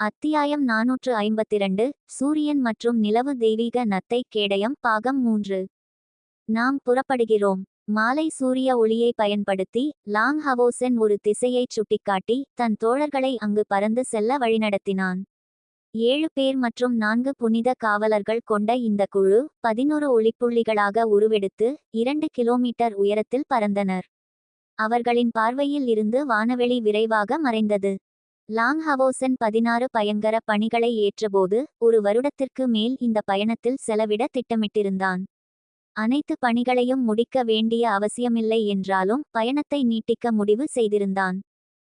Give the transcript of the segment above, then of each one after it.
அத்தியாயம் நாநூற்று ஐம்பத்திரண்டு சூரியன் மற்றும் நிலவு தெய்வீக நத்தை கேடயம் பாகம் மூன்று. நாம் புறப்படுகிறோம். மாலை சூரிய ஒளியை பயன்படுத்தி லாங் ஹவோசென் ஒரு திசையைச் சுட்டிக்காட்டி தன் தோழர்களை அங்கு பறந்து செல்ல வழிநடத்தினான். ஏழு பேர் மற்றும் நான்கு புனித காவலர்கள் கொண்ட இந்த குழு பதினொரு ஒளிப்புள்ளிகளாக உருவெடுத்து இரண்டு கிலோமீட்டர் உயரத்தில் பறந்தனர். அவர்களின் பார்வையில் இருந்து வானவெளி விரைவாக மறைந்தது. லாங் ஹவோசன் பதினாறு பயங்கர பணிகளை ஏற்றபோது ஒரு வருடத்திற்கு மேல் இந்த பயணத்தில் செலவிட திட்டமிட்டிருந்தான். அனைத்து பணிகளையும் முடிக்க வேண்டிய அவசியமில்லை என்றாலும் பயணத்தை நீட்டிக்க முடிவு செய்திருந்தான்.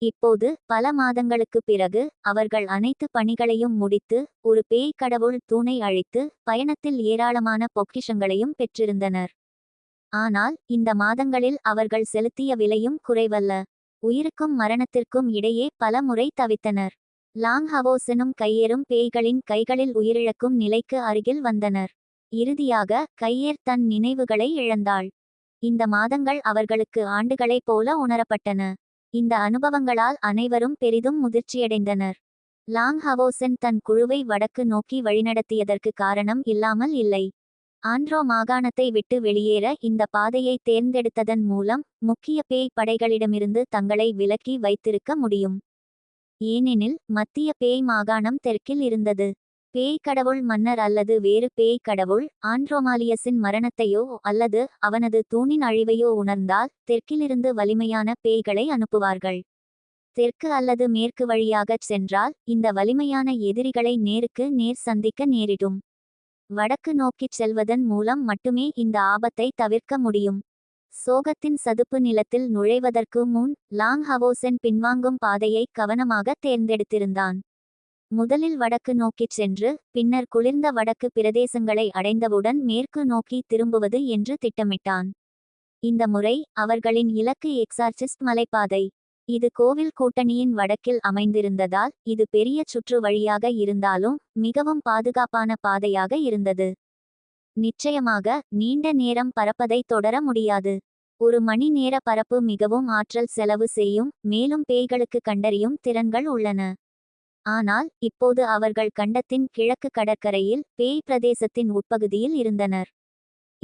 இப்போது பல மாதங்களுக்கு பிறகு அவர்கள் அனைத்து பணிகளையும் முடித்து ஒரு பேய் கடவுள் தூணை அழித்து பயணத்தில் ஏராளமான பொக்கிஷங்களையும் பெற்றிருந்தனர். ஆனால் இந்த மாதங்களில் அவர்கள் செலுத்திய விலையும் குறைவல்ல. உயிருக்கும் மரணத்திற்கும் இடையே பல முறை தவித்தனர். லாங் ஹவோசனும் கையேறும் பேய்களின் கைகளில் உயிரிழக்கும் நிலைக்கு அருகில் வந்தனர். இறுதியாக கையேர் தன் நினைவுகளை இழந்தாள். இந்த மாதங்கள் அவர்களுக்கு ஆண்டுகளைப் போல உணரப்பட்டன. இந்த அனுபவங்களால் அனைவரும் பெரிதும் முதிர்ச்சியடைந்தனர். லாங் ஹவோசன் தன் குழுவை வடக்கு நோக்கி வழிநடத்தியதற்கு காரணம் இல்லாமல் இல்லை. ஆண்ட்ரோ மாகாணத்தை விட்டு வெளியேற இந்த பாதையை தேர்ந்தெடுத்ததன் மூலம் முக்கிய பேய் படைகளிடமிருந்து தங்களை விலக்கி வைத்திருக்க முடியும். ஏனெனில் மத்திய பேய் மாகாணம் தெற்கில் இருந்தது. பேய் கடவுள் மன்னர் அல்லது வேறு பேய் கடவுள் ஆண்ட்ரோமாலியஸின் மரணத்தையோ அல்லது அவனது தூணின் அழிவையோ உணர்ந்தால் தெற்கிலிருந்து வலிமையான பேய்களை அனுப்புவார்கள். தெற்கு அல்லது மேற்கு வழியாகச் சென்றால் இந்த வலிமையான எதிரிகளை நேருக்கு நேர் சந்திக்க நேரிடும். வடக்கு நோக்கிச் செல்வதன் மூலம் மட்டுமே இந்த ஆபத்தை தவிர்க்க முடியும். சோகத்தின் சதுப்பு நிலத்தில் நுழைவதற்கு முன் லாங் ஹவோசென் பின்வாங்கும் பாதையை கவனமாக தேர்ந்தெடுத்திருந்தான். முதலில் வடக்கு நோக்கிச் சென்று பின்னர் குளிர்ந்த வடக்கு பிரதேசங்களை அடைந்தவுடன் மேற்கு நோக்கி திரும்புவது என்று திட்டமிட்டான். இந்த முறை அவர்களின் இலக்கு எக்ஸார்சிஸ்ட் மலைப்பாதை. இது கோவில் கூட்டணியின் வடக்கில் அமைந்திருந்ததால் இது பெரிய சுற்று வழியாக இருந்தாலும் மிகவும் பாதுகாப்பான பாதையாக இருந்தது. நிச்சயமாக நீண்ட நேரம் பறப்பதை தொடர முடியாது. ஒரு மணி நேர பரப்பு மிகவும் ஆற்றல் செலவு செய்யும் மேலும் பேய்களுக்கு கண்டறியும் திறன்கள் உள்ளன. ஆனால் இப்போது அவர்கள் கண்டத்தின் கிழக்கு கடற்கரையில் பேய் பிரதேசத்தின் உட்பகுதியில் இருந்தனர்.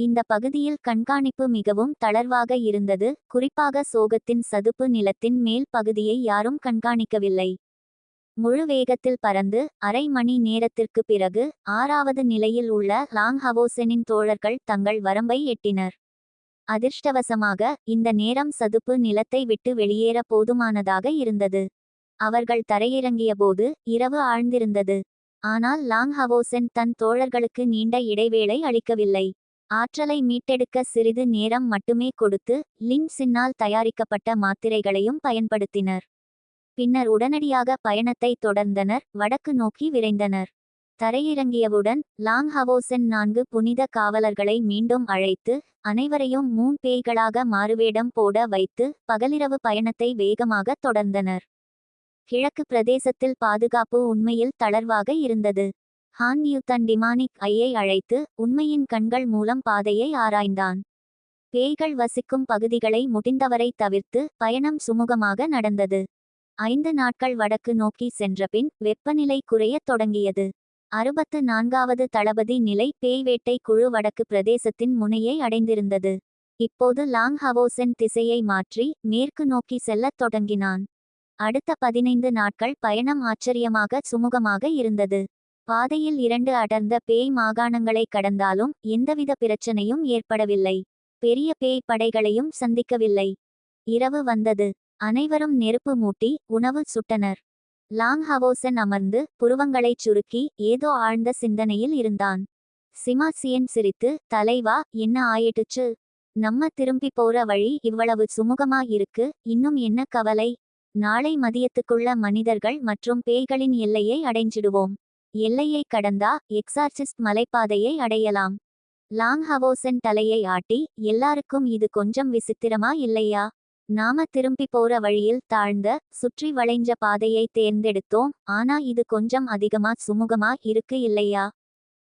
இந்த பகுதியில் கண்காணிப்பு மிகவும் தளர்வாக இருந்தது குறிப்பாக சோகத்தின் சதுப்பு நிலத்தின் மேல் பகுதியை யாரும் கண்காணிக்கவில்லை. முழு வேகத்தில் பறந்து அரை மணி நேரத்திற்கு பிறகு ஆறாவது நிலையில் உள்ள லாங் ஹவோசனின் தோழர்கள் தங்கள் வரம்பை எட்டினர். அதிர்ஷ்டவசமாக இந்த நேரம் சதுப்பு நிலத்தை விட்டு வெளியேற போதுமானதாக இருந்தது. அவர்கள் தரையிறங்கியபோது இரவு ஆழ்ந்திருந்தது. ஆனால் லாங் ஹவோசென் தன் தோழர்களுக்கு நீண்ட இடைவேளை அளிக்கவில்லை. ஆற்றலை மீட்டெடுக்க சிறிது நேரம் மட்டுமே கொடுத்து லின்சின்னால் தயாரிக்கப்பட்ட மாத்திரைகளையும் பயன்படுத்தினர். பின்னர் உடனடியாக பயணத்தை தொடர்ந்தனர் வடக்கு நோக்கி விரைந்தனர். தரையிறங்கியவுடன் லாங் ஹவோசென் நான்கு புனித காவலர்களை மீண்டும் அழைத்து அனைவரையும் மூன் பேய்களாக மாறுவேடம் போட வைத்து பகலிரவு பயணத்தை வேகமாக தொடர்ந்தனர். கிழக்கு பிரதேசத்தில் பாதுகாப்பு உண்மையில் தளர்வாக இருந்தது. ஹான் யூ தன் டிமானிக் ஐயை அழைத்து உண்மையின் கண்கள் மூலம் பாதையை ஆராய்ந்தான். பேய்கள் வசிக்கும் பகுதிகளை முடிந்தவரை தவிர்த்து பயணம் சுமூகமாக நடந்தது. ஐந்து நாட்கள் வடக்கு நோக்கி சென்றபின் வெப்பநிலை குறையத் தொடங்கியது. அறுபத்து நான்காவது தளபதி நிலை பேய்வேட்டை குழு வடக்கு பிரதேசத்தின் முனையை அடைந்திருந்தது. இப்போது லாங் ஹவோசென் திசையை மாற்றி மேற்கு நோக்கி செல்லத் தொடங்கினான். அடுத்த பதினைந்து நாட்கள் பயணம் ஆச்சரியமாக சுமூகமாக இருந்தது. பாதையில் இரண்டு அடர்ந்த பேய் மாகாணங்களை கடந்தாலும் எந்தவித பிரச்சனையும் ஏற்படவில்லை. பெரிய பேய் படைகளையும் சந்திக்கவில்லை. இரவு வந்தது. அனைவரும் நெருப்பு மூட்டி உணவு சுட்டனர். லாங் ஹவோசன் அமர்ந்து புருவங்களைச் சுருக்கி ஏதோ ஆழ்ந்த சிந்தனையில் இருந்தான். சிமாசியன் சிரித்து தலைவா என்ன ஆயிட்டுச்சு? நம்ம திரும்பி போற வழி இவ்வளவு சுமூகமா இருக்கு. இன்னும் என்ன கவலை? நாளை மதியத்துக்குள்ள மனிதர்கள் மற்றும் பேய்களின் எல்லையை அடைஞ்சிடுவோம். எல்லையை கடந்தா எக்ஸார்சிஸ்ட் மலைப்பாதையை அடையலாம். லாங் ஹவோசன் தலையை ஆட்டி எல்லாருக்கும் இது கொஞ்சம் விசித்திரமா இல்லையா? நாம திரும்பி போற வழியில் தாழ்ந்த சுற்றி வளைஞ்ச பாதையை தேர்ந்தெடுத்தோம் ஆனா இது கொஞ்சம் அதிகமா சுமூகமா இருக்கு இல்லையா?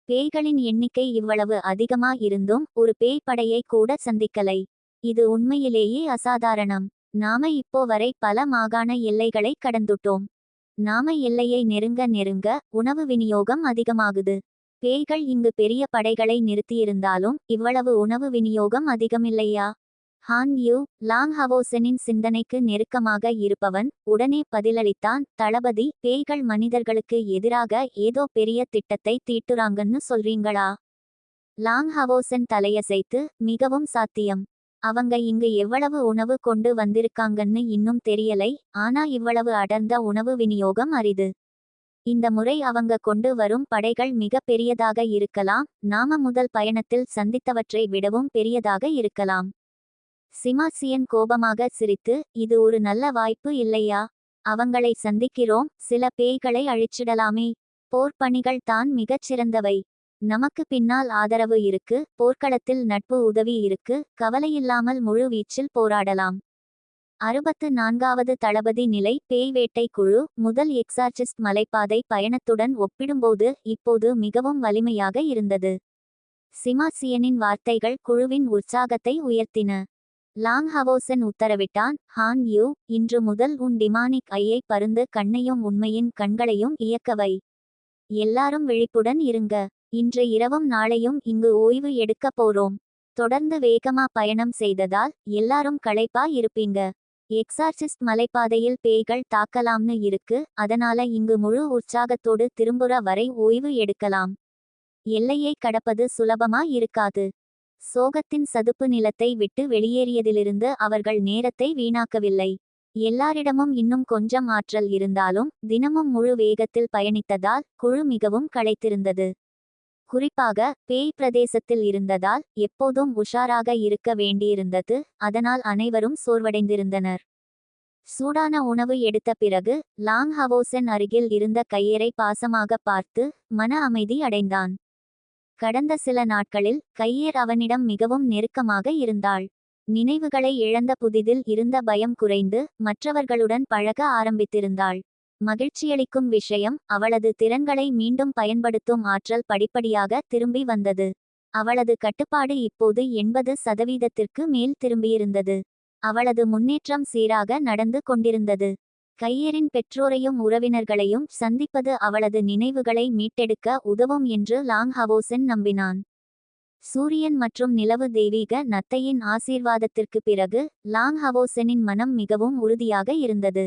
பேய்களின் எண்ணிக்கை இவ்வளவு அதிகமா இருந்தும் ஒரு பேய் படையை கூட சந்திக்கலை. இது உண்மையிலேயே அசாதாரணம். நாம இப்போ வரை பல மாகாண எல்லைகளை கடந்துட்டோம். நாம எல்லையை நெருங்க நெருங்க உணவு விநியோகம் அதிகமாகுது. பேய்கள் இங்கு பெரிய படைகளை நிறுத்தியிருந்தாலும் இவ்வளவு உணவு விநியோகம் அதிகமில்லையா? ஹான் யூ லாங் ஹவோசனின் சிந்தனைக்கு நெருக்கமாக இருப்பவன் உடனே பதிலளித்தான் தளபதி பேய்கள் மனிதர்களுக்கு எதிராக ஏதோ பெரிய திட்டத்தை தீட்டுறாங்கன்னு சொல்றீங்களா? லாங் ஹவோசன் தலையசைத்து மிகவும் சாத்தியம். அவங்க இங்கு எவ்வளவு உணவு கொண்டு வந்திருக்காங்கன்னு இன்னும் தெரியலை ஆனா இவ்வளவு அடர்ந்த உணவு விநியோகம் அரிது. இந்த முறை அவங்க கொண்டு வரும் படைகள் மிக பெரியதாக இருக்கலாம் நாம முதல் பயணத்தில் சந்தித்தவற்றை விடவும் பெரியதாக இருக்கலாம். சிமாசியன் கோபமாக சிரித்து இது ஒரு நல்ல வாய்ப்பு இல்லையா? அவங்களை சந்திக்கிறோம் சில பேய்களை அழிச்சிடலாமே. போர்ப்பணிகள் தான் மிகச் சிறந்தவை நமக்கு பின்னால் ஆதரவு இருக்கு போர்க்களத்தில் நட்பு உதவி இருக்கு கவலையில்லாமல் முழு வீச்சில் போராடலாம். அறுபத்து நான்காவது தளபதி நிலை பேய் வேட்டை குழு முதல் எக்ஸார்சிஸ்ட் மலைப்பாதை பயணத்துடன் ஒப்பிடும்போது இப்போது மிகவும் வலிமையாக இருந்தது. சிமாசியனின் வார்த்தைகள் குழுவின் உற்சாகத்தை உயர்த்தின. லாங் ஹவோசன் உத்தரவிட்டான் ஹான் யூ இன்று முதல் உன் டிமானிக் ஐயை பருந்து கண்ணையும் உண்மையின் கண்களையும் இயக்கவை எல்லாரும் விழிப்புடன் இருங்க. இன்று இரவும் நாளையும் இங்கு ஓய்வு எடுக்க போறோம். தொடர்ந்து வேகமா பயணம் செய்ததால் எல்லாரும் களைப்பா இருப்பீங்க. எக்ஸார்சிஸ்ட் மலைப்பாதையில் பேய்கள் தாக்கலாம்னு இருக்கு அதனால இங்கு முழு உற்சாகத்தோடு திரும்புற வரை ஓய்வு எடுக்கலாம். எல்லையை கடப்பது சுலபமா இருக்காது. சோகத்தின் சதுப்பு நிலத்தை விட்டு வெளியேறியதிலிருந்து அவர்கள் நேரத்தை வீணாக்கவில்லை. எல்லாரிடமும் இன்னும் கொஞ்சம் ஆற்றல் இருந்தாலும் தினமும் முழு வேகத்தில் பயணித்ததால் குழு மிகவும் களைத்திருந்தது. குறிப்பாக பேய் பிரதேசத்தில் இருந்ததால் எப்போதும் உஷாராக இருக்க வேண்டியிருந்தது அதனால் அனைவரும் சோர்வடைந்திருந்தனர். சூடான உணவு எடுத்த பிறகு லாங் ஹவோசன் அருகில் இருந்த கையரை பாசமாக பார்த்து மன அமைதி அடைந்தான். கடந்த சில நாட்களில் கையேர் அவனிடம் மிகவும் நெருக்கமாக இருந்தாள். நினைவுகளை இழந்த புதிதில் இருந்த பயம் குறைந்து மற்றவர்களுடன் பழக ஆரம்பித்திருந்தாள். மகிழ்ச்சியளிக்கும் விஷயம் அவளது திறன்களை மீண்டும் பயன்படுத்தும் ஆற்றல் படிப்படியாக திரும்பி வந்தது. அவளது கட்டுப்பாடு இப்போது எண்பது சதவீதத்திற்கு மேல் திரும்பியிருந்தது. அவளது முன்னேற்றம் சீராக நடந்து கொண்டிருந்தது. கையரின் பெற்றோரையும் உறவினர்களையும் சந்திப்பது அவளது நினைவுகளை மீட்டெடுக்க உதவும் என்று லாங் ஹவோசன் நம்பினான். சூரியன் மற்றும் நிலவு தெய்வீக நத்தையின் ஆசீர்வாதத்திற்கு பிறகு லாங் ஹவோசனின் மனம் மிகவும் உறுதியாக இருந்தது.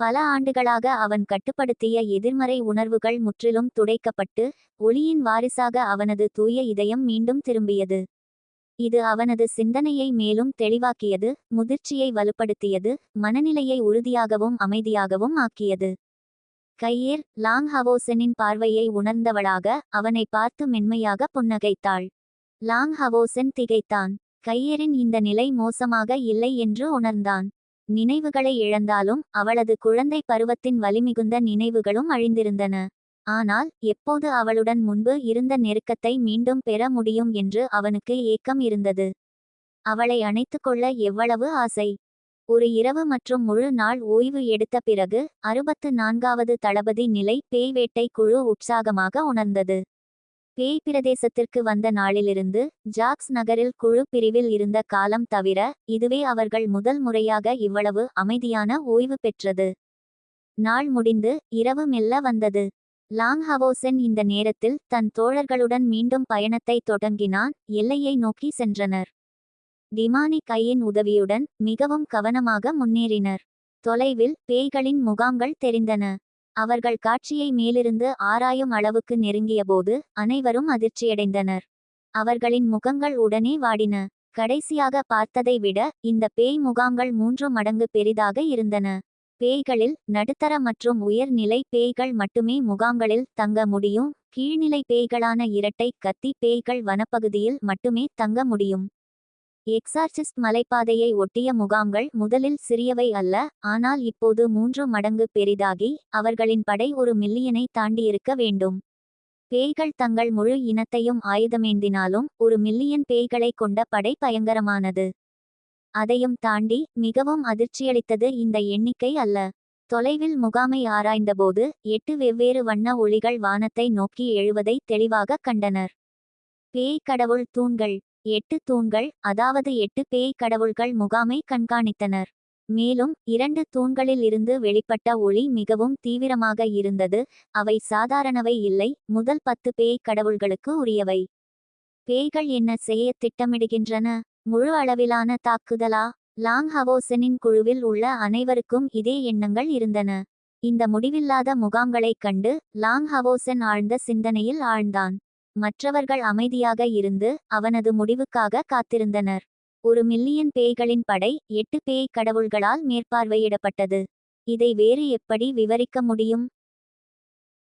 பல ஆண்டுகளாக அவன் கட்டுப்படுத்திய எதிர்மறை உணர்வுகள் முற்றிலும் துடைக்கப்பட்டு ஒளியின் வாரிசாக அவனது தூய இதயம் மீண்டும் திரும்பியது. இது அவனது சிந்தனையை மேலும் தெளிவாக்கியது முதிர்ச்சியை வலுப்படுத்தியது மனநிலையை உறுதியாகவும் அமைதியாகவும் ஆக்கியது. கையேர் லாங் ஹவோசனின் பார்வையை உணர்ந்தவளாக அவனை பார்த்து மென்மையாக புன்னகைத்தாள். லாங் ஹவோசன் திகைத்தான். கையேரின் இந்த நிலை மோசமாக இல்லை என்று உணர்ந்தான். நினைவுகளை இழந்தாலும் அவளது குழந்தை பருவத்தின் வலிமிகுந்த நினைவுகளும் அழிந்திருந்தன. ஆனால் எப்போது அவளுடன் முன்பு இருந்த நெருக்கத்தை மீண்டும் பெற முடியும் என்று அவனுக்கு ஏக்கம் இருந்தது. அவளை அணைத்துக்கொள்ள எவ்வளவு ஆசை. ஒரு இரவு மற்றும் முழு நாள் ஓய்வு எடுத்த பிறகு அறுபத்து நான்காவது தளபதி நிலை பேய்வேட்டை குழு உற்சாகமாக உணர்ந்தது. பேய் பிரதேசத்திற்கு வந்த நாளிலிருந்து ஜாக்ஸ் நகரில் குழு பிரிவில் இருந்த காலம் தவிர இதுவே அவர்கள் முதல் முறையாக இவ்வளவு அமைதியான ஓய்வு பெற்றது. நாள் முடிந்து இரவு மெல்ல வந்தது. லாங் ஹவோசென் இந்த நேரத்தில் தன் தோழர்களுடன் மீண்டும் பயணத்தை தொடங்கினான். எல்லையை நோக்கி சென்றனர். டிமானி கையின் உதவியுடன் மிகவும் கவனமாக முன்னேறினர். தொலைவில் பேய்களின் முகாம்கள் தெரிந்தன. அவர்கள் காட்சியை மேலிருந்து ஆராயும் அளவுக்கு நெருங்கியபோது அனைவரும் அதிர்ச்சியடைந்தனர். அவர்களின் முகங்கள் உடனே வாடின. கடைசியாக பார்த்ததை விட இந்த பேய் முகாம்கள் மூன்று மடங்கு பெரிதாக இருந்தன. பேய்களில் நடுத்தர மற்றும் உயர்நிலை பேய்கள் மட்டுமே முகாம்களில் தங்க முடியும். கீழ்நிலை பேய்களான இரட்டை கத்தி பேய்கள் வனப்பகுதியில் மட்டுமே தங்க முடியும். எக்ஸார்சிஸ்ட் மலைப்பாதையை ஒட்டிய முகாம்கள் முதலில் சிறியவை அல்ல ஆனால் இப்போது மூன்று மடங்கு பெரிதாகி அவர்களின் படை ஒரு மில்லியனை தாண்டியிருக்க வேண்டும். பேய்கள் தங்கள் முழு இனத்தையும் ஆயுதமேந்தினாலும் ஒரு மில்லியன் பேய்களை கொண்ட படை பயங்கரமானது. அதையும் தாண்டி மிகவும் அதிர்ச்சியளித்தது இந்த எண்ணிக்கை அல்ல. தொலைவில் முகாமை ஆராய்ந்தபோது எட்டு வெவ்வேறு வண்ண ஒளிகள் வானத்தை நோக்கி எழுவதை தெளிவாக கண்டனர். பேய் கடவுள் தூண்கள். எட்டு தூண்கள் அதாவது எட்டு பேய் கடவுள்கள் முகாமை கண்காணித்தனர். மேலும் இரண்டு தூண்களில் இருந்து வெளிப்பட்ட ஒளி மிகவும் தீவிரமாக இருந்தது. அவை சாதாரணவை இல்லை. முதல் பத்து பேய் கடவுள்களுக்கு உரியவை. பேய்கள் என்ன செய்ய திட்டமிடுகின்றன? முழு அளவிலான தாக்குதலா? லாங் ஹவோசனின் குழுவில் உள்ள அனைவருக்கும் இதே எண்ணங்கள் இருந்தன. இந்த முடிவில்லாத முகாம்களைக் கண்டு லாங் ஹவோசன் ஆழ்ந்த சிந்தனையில் ஆழ்ந்தான். மற்றவர்கள் அமைதியாக இருந்து அவனது முடிவுக்காக காத்திருந்தனர். ஒரு மில்லியன் பேய்களின் படை எட்டு பேய் கடவுள்களால் மேற்பார்வையிடப்பட்டது. இதை வேறு எப்படி விவரிக்க முடியும்?